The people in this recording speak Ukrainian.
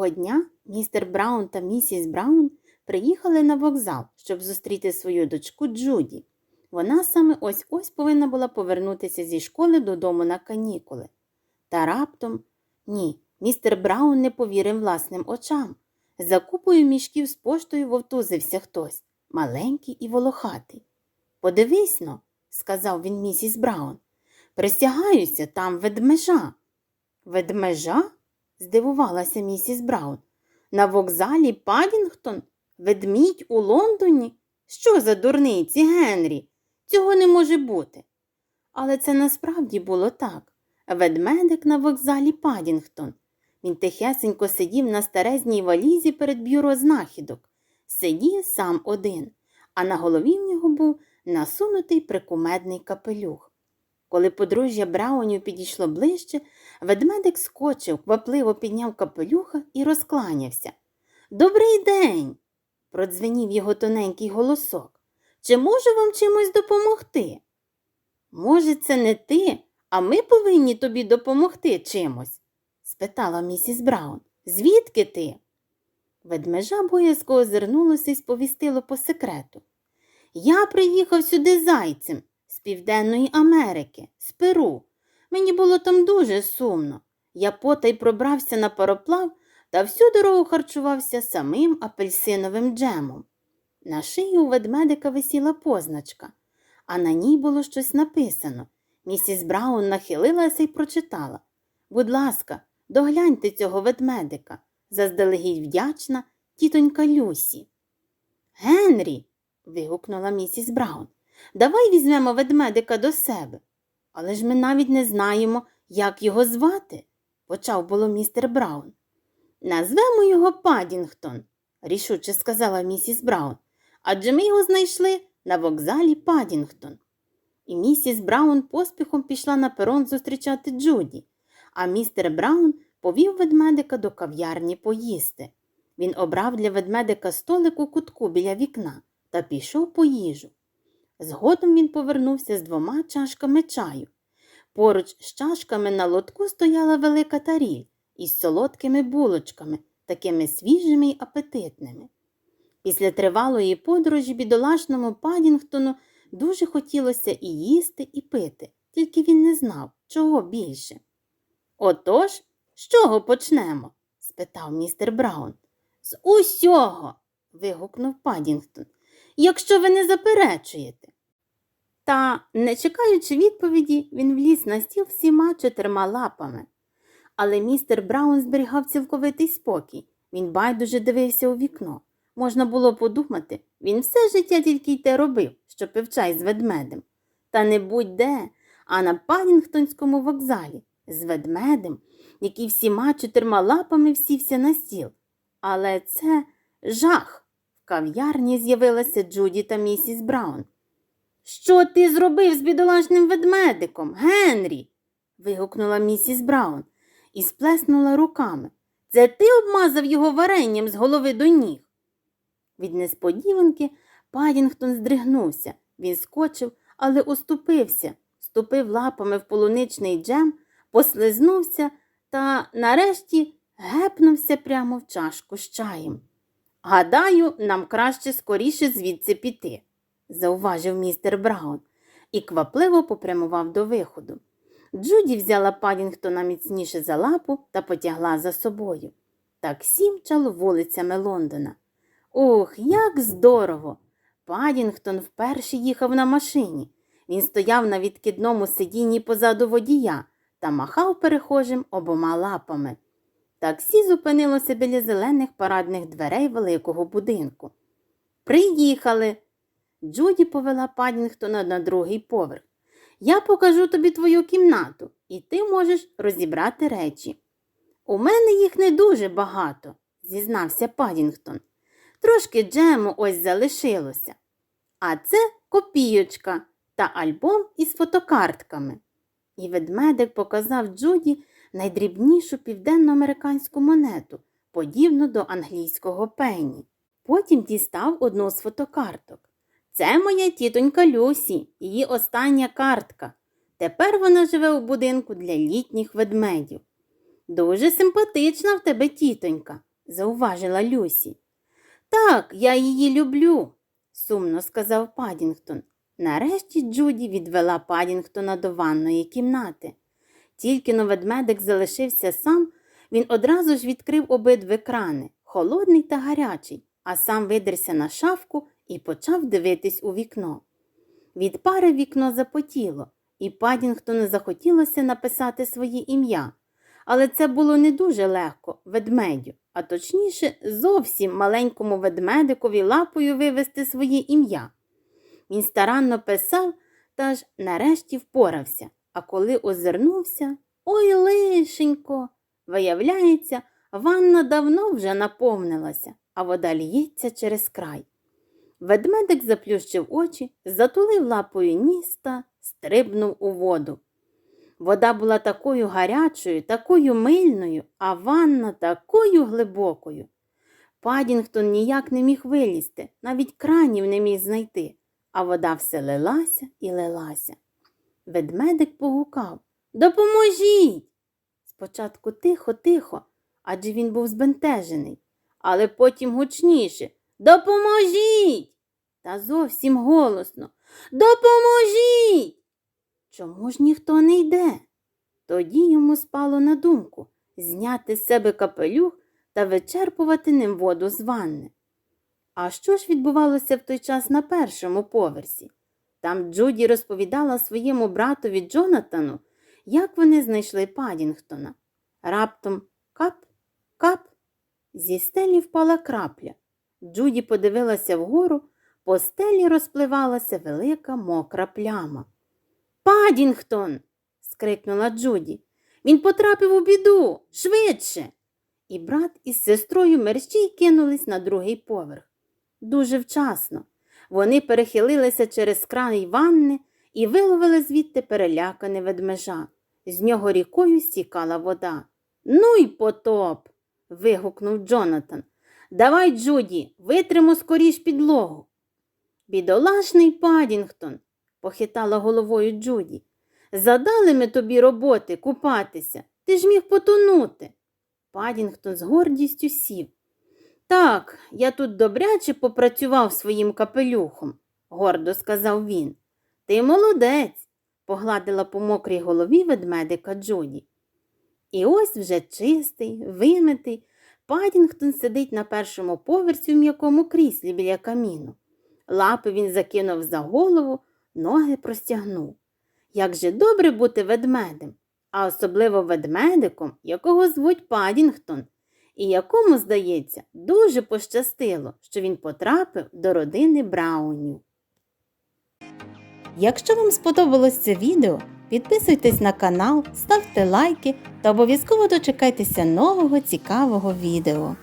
Того дня містер Браун та місіс Браун приїхали на вокзал, щоб зустріти свою дочку Джуді. Вона саме ось ось повинна була повернутися зі школи додому на канікули. Та раптом ні, містер Браун не повірив власним очам. За купою мішків з поштою вовтузився хтось, маленький і волохатий. Подивись но, сказав він місіс Браун. Присягаюся, там ведмежа. Ведмежа? Здивувалася місіс Браун. На вокзалі Падінгтон? Ведмідь у Лондоні? Що за дурниці, Генрі? Цього не може бути. Але це насправді було так. Ведмедик на вокзалі Падінгтон. Він тихесенько сидів на старезній валізі перед бюро знахідок. Сидів сам один, а на голові в нього був насунутий прикумедний капелюх. Коли подружжя Браунів підійшло ближче, ведмедик скочив, квапливо підняв капелюха і розкланявся. Добрий день! продзвенів його тоненький голосок. Чи можу вам чимось допомогти? Може, це не ти, а ми повинні тобі допомогти чимось? спитала місіс Браун. Звідки ти? Ведмежа боязко озирнулося і сповістило по секрету. Я приїхав сюди зайцем з Південної Америки, з Перу. Мені було там дуже сумно. Я потай пробрався на пароплав та всю дорогу харчувався самим апельсиновим джемом. На шиї у ведмедика висіла позначка, а на ній було щось написано. Місіс Браун нахилилася і прочитала. Будь ласка, догляньте цього ведмедика, заздалегідь вдячна тітонька Люсі. Генрі. вигукнула місіс Браун. Давай візьмемо ведмедика до себе. Але ж ми навіть не знаємо, як його звати, почав було містер Браун. Назвемо його Падінгтон, рішуче сказала місіс Браун, адже ми його знайшли на вокзалі Падінгтон. І місіс Браун поспіхом пішла на перон зустрічати Джуді, а містер Браун повів ведмедика до кав'ярні поїсти. Він обрав для ведмедика столик у кутку біля вікна та пішов по їжу. Згодом він повернувся з двома чашками чаю. Поруч з чашками на лотку стояла велика таріль із солодкими булочками, такими свіжими й апетитними. Після тривалої подорожі бідолашному Падінгтону дуже хотілося і їсти, і пити, тільки він не знав, чого більше. Отож, з чого почнемо? спитав містер Браун. З усього. вигукнув Падінгтон, якщо ви не заперечуєте. Та, не чекаючи відповіді, він вліз на стіл всіма чотирма лапами. Але містер Браун зберігав цілковитий спокій. Він байдуже дивився у вікно. Можна було подумати, він все життя тільки й те робив, що пив чай з ведмедем. Та не будь-де, а на Падінгтонському вокзалі з ведмедем, який всіма чотирма лапами всівся на стіл. Але це жах. Кав'ярні з'явилася Джуді та місіс Браун. Що ти зробив з бідолашним ведмедиком, Генрі? вигукнула місіс Браун і сплеснула руками. Це ти обмазав його варенням з голови до ніг. Від несподіванки Падінгтон здригнувся. Він скочив, але уступився, ступив лапами в полуничний джем, послизнувся та нарешті гепнувся прямо в чашку з чаєм. Гадаю, нам краще скоріше звідси піти, зауважив містер Браун і квапливо попрямував до виходу. Джуді взяла Падінгтона міцніше за лапу та потягла за собою. Таксі мчало вулицями Лондона. Ух, як здорово! Падінгтон вперше їхав на машині. Він стояв на відкидному сидінні позаду водія та махав перехожим обома лапами. Таксі зупинилося біля зелених парадних дверей великого будинку. Приїхали. Джуді повела Падінгтона на другий поверх. Я покажу тобі твою кімнату, і ти можеш розібрати речі. У мене їх не дуже багато, зізнався Падінгтон. Трошки джему ось залишилося. А це копійочка та альбом із фотокартками. І ведмедик показав Джуді найдрібнішу південноамериканську монету, подібну до англійського пенні. Потім дістав одну з фотокарток. Це моя тітонька Люсі, її остання картка. Тепер вона живе у будинку для літніх ведмедів. Дуже симпатична в тебе тітонька, зауважила Люсі. Так, я її люблю, сумно сказав Падінгтон. Нарешті Джуді відвела Падінгтона до ванної кімнати. Тільки но ведмедик залишився сам, він одразу ж відкрив обидві крани, холодний та гарячий, а сам видерся на шафку і почав дивитись у вікно. Від пари вікно запотіло, і Падінгтону захотілося написати своє ім'я. Але це було не дуже легко ведмедю, а точніше, зовсім маленькому ведмедикові лапою вивести своє ім'я. Він старанно писав та ж нарешті впорався, а коли озирнувся, ой лишенько. Виявляється, ванна давно вже наповнилася, а вода ліється через край. Ведмедик заплющив очі, затулив лапою ніс та стрибнув у воду. Вода була такою гарячою, такою мильною, а ванна такою глибокою. Падінгтон ніяк не міг вилізти, навіть кранів не міг знайти, а вода все лилася і лилася. Ведмедик погукав Допоможіть! Спочатку тихо, тихо, адже він був збентежений, але потім гучніше Допоможіть! Та зовсім голосно Допоможіть! Чому ж ніхто не йде? Тоді йому спало на думку зняти з себе капелюх та вичерпувати ним воду з ванни. А що ж відбувалося в той час на першому поверсі? Там Джуді розповідала своєму братові Джонатану, як вони знайшли Падінгтона. Раптом кап, кап, зі стелі впала крапля. Джуді подивилася вгору, по стелі розпливалася велика мокра пляма. Падінгтон. скрикнула Джуді. Він потрапив у біду швидше. І брат із сестрою мерщій кинулись на другий поверх. Дуже вчасно. Вони перехилилися через край ванни і виловили звідти перелякане ведмежа. З нього рікою стікала вода. Ну й потоп. вигукнув Джонатан. Давай, Джуді, витримо скоріш підлогу. Бідолашний Падінгтон, похитала головою Джуді. Задали ми тобі роботи купатися, ти ж міг потонути. Падінгтон з гордістю сів. Так, я тут добряче попрацював своїм капелюхом, гордо сказав він. Ти молодець, погладила по мокрій голові ведмедика Джуді. І ось вже чистий, вимитий, Падінгтон сидить на першому поверсі в м'якому кріслі біля каміну. Лапи він закинув за голову, ноги простягнув. Як же добре бути ведмедем, а особливо ведмедиком, якого звуть Падінгтон, і якому, здається, дуже пощастило, що він потрапив до родини Браунів. Якщо вам сподобалось це відео, підписуйтесь на канал, ставте лайки та обов'язково дочекайтеся нового цікавого відео.